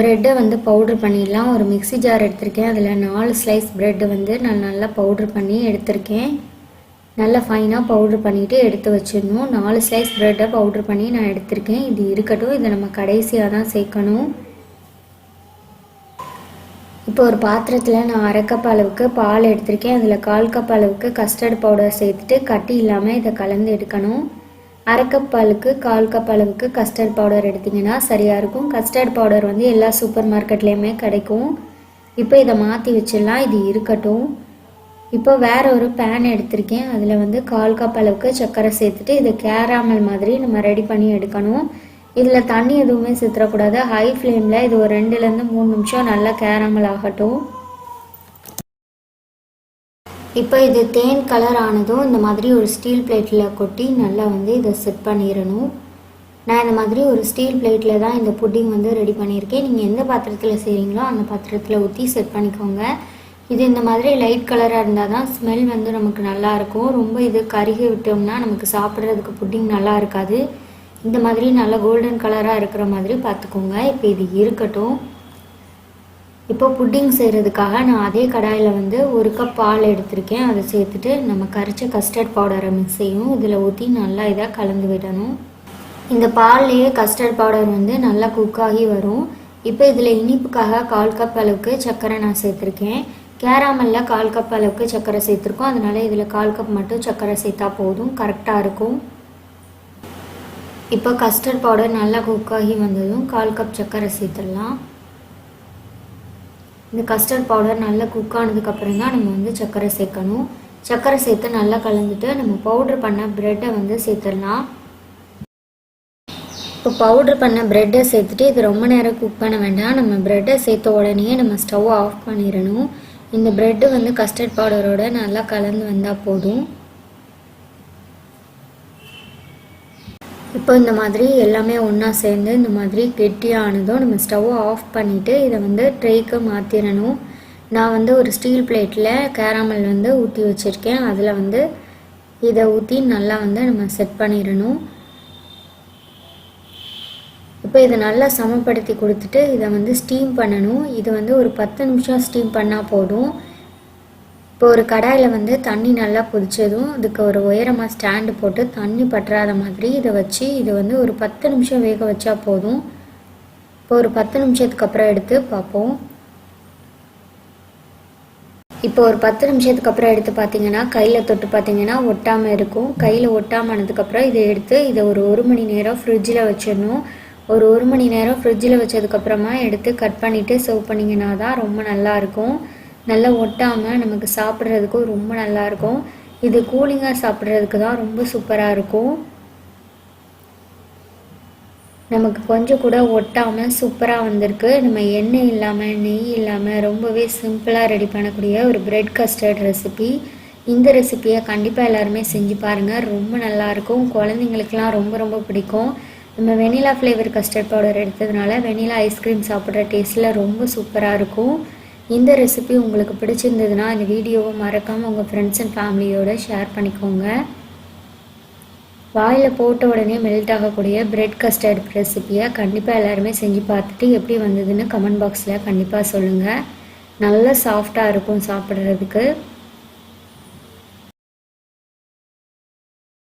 ப்ரெட்டை வந்து பவுட்ரு பண்ணிடலாம். ஒரு மிக்ஸி ஜார் எடுத்திருக்கேன். அதில் நாலு ஸ்லைஸ் ப்ரெட்டு வந்து நான் நல்லா பவுட்ரு பண்ணி எடுத்திருக்கேன். நல்லா ஃபைனாக பவுட்ரு பண்ணிவிட்டு எடுத்து வச்சிடணும். நாலு ஸ்லைஸ் ப்ரெட்டை பவுட்ரு பண்ணி நான் எடுத்திருக்கேன். இது இருக்கட்டும். இதை நம்ம கடைசியாக தான் சேர்க்கணும். இப்போ ஒரு பாத்திரத்தில் நான் அரை கப் அளவுக்கு பால் எடுத்திருக்கேன். அதில் கால் கப் அளவுக்கு கஸ்டர்ட் பவுடர் சேர்த்துட்டு கட்டி இல்லாமல் இதை கலந்து எடுக்கணும். அரை கப் பாலுக்கு கால் கப் அளவுக்கு கஸ்டர்ட் பவுடர் எடுத்திங்கன்னா சரியாக இருக்கும். கஸ்டர்ட் பவுடர் வந்து எல்லா சூப்பர் மார்க்கெட்லேயுமே கிடைக்கும். இப்போ இதை மாற்றி வச்சிடலாம். இது இருக்கட்டும். இப்போ வேற ஒரு பேன் எடுத்திருக்கேன். அதில் வந்து கால் கப் அளவுக்கு சர்க்கரை சேர்த்துட்டு இதை கேராமல் மாதிரி நம்ம ரெடி பண்ணி எடுக்கணும். இதில் தண்ணி எதுவுமே சேர்த்துடக்கூடாது ஹை ஃப்ளேமில் இது ஒரு ரெண்டுலேருந்து மூணு நிமிஷம் நல்லா கேராமல் ஆகட்டும். இப்போ இது தேன் கலர் ஆனதும் இந்த மாதிரி ஒரு ஸ்டீல் பிளேட்டில் கொட்டி நல்லா வந்து இதை செட் பண்ணிடணும். நான் இந்த மாதிரி ஒரு ஸ்டீல் பிளேட்டில் தான் இந்த புட்டிங் வந்து ரெடி பண்ணியிருக்கேன். நீங்கள் எந்த பாத்திரத்தில் செய்கிறீங்களோ அந்த பாத்திரத்தில் ஊற்றி செட் பண்ணிக்கோங்க. இது இந்த மாதிரி லைட் கலராக இருந்தால் தான் ஸ்மெல் வந்து நமக்கு நல்லா இருக்கும். ரொம்ப இது கருகி விட்டோம்னா நமக்கு சாப்பிட்றதுக்கு புட்டிங் நல்லா இருக்காது. இந்த மாதிரி நல்லா கோல்டன் கலராக இருக்கிற மாதிரி பார்த்துக்கோங்க. இப்போ இது இருக்கட்டும். இப்போ புட்டிங் செய்கிறதுக்காக நான் அதே கடாயில் வந்து ஒரு கப் பால் எடுத்திருக்கேன். அதை சேர்த்துட்டு நம்ம கரைச்ச கஸ்டர்ட் பவுடரை மிக்ஸையும் இதில் ஊற்றி நல்லா இதாக கலந்து விடணும். இந்த பால்லையே கஸ்டர்ட் பவுடர் வந்து நல்லா குக் ஆகி வரும். இப்போ இதில் இனிப்புக்காக கால் கப் அளவுக்கு சர்க்கரை நான் சேர்த்துருக்கேன். கேராமலில் கால் கப் அளவுக்கு சர்க்கரை சேர்த்துருக்கோம். அதனால இதில் கால் கப் மட்டும் சர்க்கரை சேர்த்தா போதும். கரெக்டாக இருக்கும். இப்போ கஸ்டர்ட் பவுடர் நல்லா குக் ஆகி வந்ததும் கால் கப் சர்க்கரை சேர்த்துடலாம். இந்த கஸ்டர்ட் பவுடர் நல்லா குக் ஆனதுக்கப்புறம் தான் நம்ம வந்து சர்க்கரை சேர்க்கணும். சர்க்கரை சேர்த்து நல்லா கலந்துட்டு நம்ம பவுட்ரு பண்ண ப்ரெட்டை வந்து சேர்த்துடலாம். இப்போ பவுட்ரு பண்ண ப்ரெட்டை சேர்த்துட்டு இது ரொம்ப நேரம் குக் பண்ண வேண்டாம். நம்ம ப்ரெட்டை சேர்த்த உடனே நம்ம ஸ்டவ் ஆஃப் பண்ணிடணும். இந்த ப்ரெட்டு வந்து கஸ்டர்ட் பவுடரோட நல்லா கலந்து வந்தால் போதும். இப்போ இந்த மாதிரி எல்லாமே ஒன்றா சேர்ந்து இந்த மாதிரி கெட்டியானதும் நம்ம ஸ்டவ்வை ஆஃப் பண்ணிவிட்டு இதை வந்து ட்ரேக்கு மாற்றிடணும் நான் வந்து ஒரு ஸ்டீல் பிளேட்டில் கேரமல் வந்து ஊற்றி வச்சுருக்கேன். அதில் வந்து இதை ஊற்றி நல்லா வந்து நம்ம செட் பண்ணிடணும். இப்போ இதை நல்லா சமப்படுத்தி கொடுத்துட்டு இதை வந்து ஸ்டீம் பண்ணணும். இது வந்து ஒரு பத்து நிமிஷம் ஸ்டீம் பண்ணால் போதும். இப்போ ஒரு கடாயில் வந்து தண்ணி நல்லா கொதிச்சதும் இதுக்கு ஒரு உயரமாக ஸ்டாண்டு போட்டு தண்ணி பற்றாத மாதிரி இதை வச்சு இது வந்து ஒரு பத்து நிமிஷம் வேக வச்சா போதும். இப்போ ஒரு பத்து நிமிஷத்துக்கு அப்புறம் எடுத்து பார்ப்போம். இப்போ ஒரு பத்து நிமிஷத்துக்கு அப்புறம் எடுத்து பார்த்தீங்கன்னா கையில் தொட்டு பார்த்தீங்கன்னா ஒட்டாமல் இருக்கும். கையில் ஒட்டாமல் ஆனதுக்கப்புறம் இதை எடுத்து இதை ஒரு ஒரு மணி நேரம் ஃப்ரிட்ஜில் வச்சிடணும். ஒரு ஒரு மணி நேரம் ஃப்ரிட்ஜில் வச்சதுக்கப்புறமா எடுத்து கட் பண்ணிவிட்டு சர்வ் பண்ணிங்கன்னா தான் ரொம்ப நல்லாயிருக்கும் நல்லா ஒட்டாமல் நமக்கு சாப்பிட்றதுக்கும் ரொம்ப நல்லாயிருக்கும் இது கூலிங்காக சாப்பிட்றதுக்கு தான் ரொம்ப சூப்பராக இருக்கும். நமக்கு கொஞ்சம் கூட ஒட்டாமல் சூப்பராக வந்திருக்கு. நம்ம எண்ணெய் இல்லாமல் நெய் இல்லாமல் ரொம்பவே சிம்பிளாக ரெடி பண்ணக்கூடிய ஒரு பிரெட் கஸ்டர்ட் ரெசிபி இந்த ரெசிப்பியை கண்டிப்பாக எல்லாருமே செஞ்சு பாருங்கள் ரொம்ப நல்லாயிருக்கும் குழந்தைங்களுக்குலாம் ரொம்ப ரொம்ப பிடிக்கும். நம்ம வெனிலா ஃப்ளேவர் கஸ்டர்ட் பவுடர் எடுத்ததுனால வெனிலா ஐஸ்கிரீம் சாப்பிட்ற டேஸ்ட்டில் ரொம்ப சூப்பராக இருக்கும். இந்த ரெசிபி உங்களுக்கு பிடிச்சிருந்ததுன்னா இந்த வீடியோவை மறக்காமல் உங்கள் ஃப்ரெண்ட்ஸ் அண்ட் ஃபேமிலியோட ஷேர் பண்ணிக்கோங்க. வாயில் போட்ட உடனே மெல்ட் ஆகக்கூடிய பிரெட் கஸ்டர்ட் ரெசிப்பியை கண்டிப்பாக எல்லாருமே செஞ்சு பார்த்துட்டு எப்படி வந்ததுன்னு கமெண்ட் பாக்ஸில் கண்டிப்பாக சொல்லுங்கள் நல்லா சாஃப்டாக இருக்கும் சாப்பிட்றதுக்கு.